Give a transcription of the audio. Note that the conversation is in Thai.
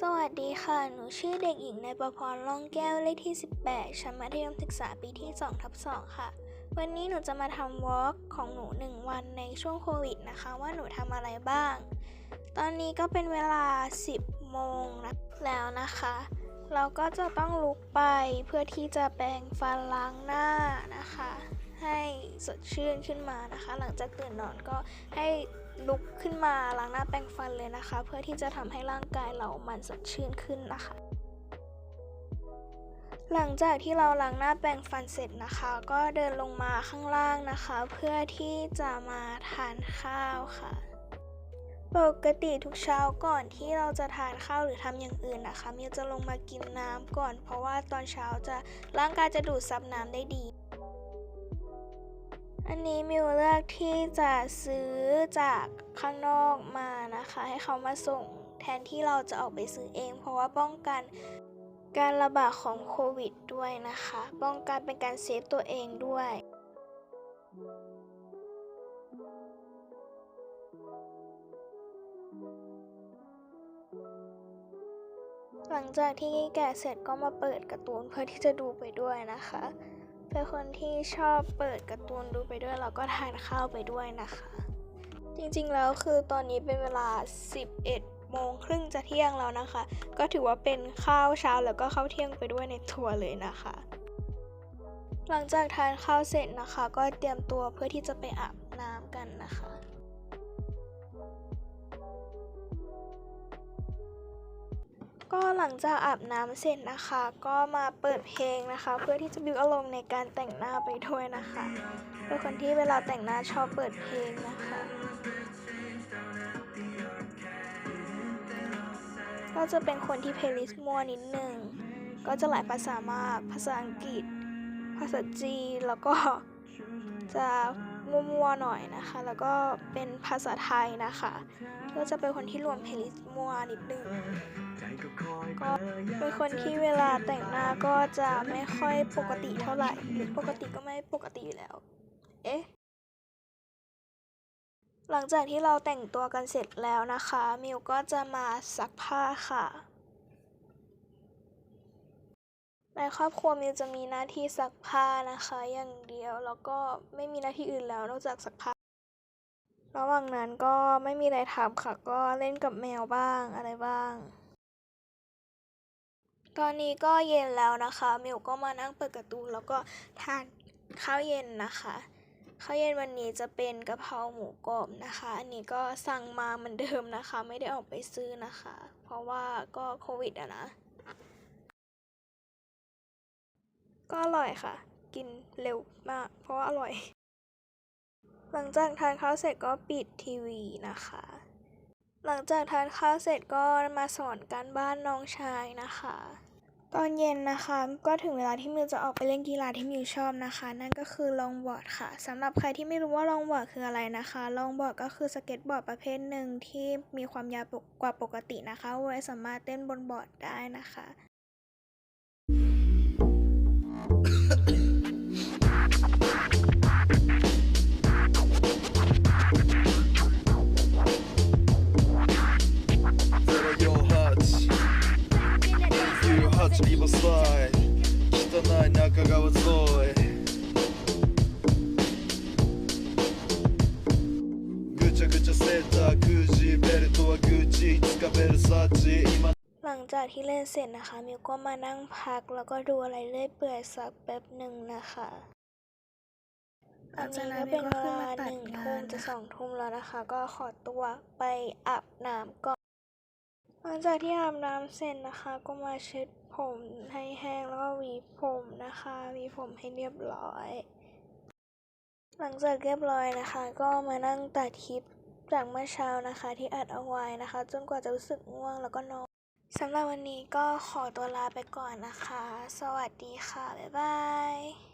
สวัสดีค่ะ หนูชื่อเด็กหญิงในประพรล่องแก้ว เลขที่ 18 ชั้นมัธยมศึกษาปีที่2ทับ2ค่ะ วันนี้หนูจะมาทำวอล์กของหนู 1 วันในช่วงโควิดนะคะ ว่าหนูทำอะไรบ้าง ตอนนี้ก็เป็นเวลา 10 โมงแล้วนะคะ เราก็จะต้องลุกไปเพื่อที่จะแปรงฟันล้างหน้านะคะ ให้สดชื่นขึ้นมานะคะ หลังจากตื่นนอนก็ให้ลุกขึ้นมาล้างหน้าแปรงฟันเลยนะคะ เพื่อที่จะทำให้ร่างกายเรามันสดชื่นขึ้นนะคะ หลังจากที่เราล้างหน้าแปรงฟันเสร็จนะคะ ก็เดินลงมาข้างล่างนะคะ เพื่อที่จะมาทานข้าวค่ะ ปกติทุกเช้าก่อนที่เราจะทานข้าวหรือทำอย่างอื่นนะคะมิวจะลงมากินน้ำก่อน เพราะว่าตอนเช้าจะร่างกายจะดูดซับน้ำได้ดี อันนี้มิวเลือกที่จะซื้อจากข้างนอกมานะคะ ให้เขามาส่งแทนที่เราจะออกไปซื้อเอง เพราะว่าป้องกัน การระบาดของโควิดด้วยนะคะ ป้องกันเป็นการเซฟตัวเองด้วย หลังจากที่แกะเสร็จก็มาเปิดการ์ตูนเพื่อที่จะดูไปด้วยนะคะ เป็นคนที่ชอบเปิดการ์ตูนดูไปด้วยแล้วก็ทานข้าวไปด้วยนะคะ จริงๆแล้วคือตอนนี้เป็นเวลา 11 โมงครึ่งจะเที่ยงแล้วนะคะ ก็ถือว่าเป็นข้าวเช้าแล้วก็ข้าวเที่ยงไปด้วยในทัวร์เลยนะคะ หลังจากทานข้าวเสร็จนะคะ ก็เตรียมตัวเพื่อที่จะไปอาบน้ำกันนะคะก็หลังจากอาบน้ำเสร็จนะคะ ก็มาเปิดเพลงนะคะ เพื่อที่จะบิวอารมณ์ในการแต่งหน้าไปด้วยนะคะ เป็นคนที่เวลาแต่งหน้าชอบเปิดเพลงนะคะ จะเป็นคนที่เพลย์ลิสต์มัวนิดนึง ก็จะหลายภาษามาก ภาษาอังกฤษ ภาษาจีน แล้วก็จะมั่วๆหน่อยนะคะ แล้วก็เป็นภาษาไทยนะคะ ก็จะเป็นคนที่รวมเพลย์ลิสต์มัวนิดนึง ก็เป็นคนที่เวลาแต่งหน้าก็จะไม่ค่อยปกติเท่าไหร่ หรือปกติก็ไม่ปกติอยู่แล้ว เอ๊ะ หลังจากที่เราแต่งตัวกันเสร็จแล้วนะคะ มิวก็จะมาซักผ้าค่ะ ในครอบครัวมิวจะมีหน้าที่ซักผ้านะคะอย่างเดียว แล้วก็ไม่มีหน้าที่อื่นแล้วนอกจากซักผ้า ระหว่างนั้นก็ไม่มีอะไรทำค่ะ ก็เล่นกับแมวบ้างอะไรบ้าง ตอนนี้ก็เย็นแล้วนะคะ มิวก็มานั่งเปิดการ์ตูนแล้วก็ทานข้าวเย็นนะคะ ข้าวเย็นวันนี้จะเป็นกะเพราหมูกรอบนะคะ อันนี้ก็สั่งมาเหมือนเดิมนะคะ ไม่ได้ออกไปซื้อนะคะ เพราะว่าก็โควิดอะนะ ก็อร่อยค่ะ กินเร็วมาก เพราะว่าอร่อย หลังจากทานข้าวเสร็จก็ปิดทีวีนะคะ หลังจากทานข้าวเสร็จก็มาสอนการบ้านน้องชายนะคะ ตอนเย็นนะคะ ก็ถึงเวลาที่มิวจะออกไปเล่นกีฬาที่มิวชอบนะคะ นั่นก็คือลองบอร์ดค่ะสำหรับใครที่ไม่รู้ว่าลองบอร์ดคืออะไรนะคะลองบอร์ดก็คือสเก็ตบอร์ดประเภทหนึ่งที่มีความยาวกว่าปกตินะคะไว้สามารถเต้นบนบอร์ดได้นะคะ จากที่เล่นเสร็จนะคะ มิวก็มานั่งพักแล้วก็ดูอะไรเรื่อยเปื่อยสักแป๊บหนึ่งนะคะตอนนี้ก็เป็นเวลาหนึ่งทุ่มจะสองทุ่มแล้วนะคะ ก็ขอตัวไปอาบน้ำก่อนหลังจากที่อาบน้ำเสร็จนะคะ ก็มาเช็ดผมให้แห้งแล้วก็หวีผมนะคะหวีผมให้เรียบร้อย หลังจากเรียบร้อยนะคะ ก็มานั่งตัดคลิปจากเมื่อเช้านะคะ ที่อัดเอาไว้นะคะ จนกว่าจะรู้สึกง่วงแล้วก็นอน สำหรับวันนี้ก็ขอตัวลาไปก่อนนะคะ สวัสดีค่ะ บ๊ายบาย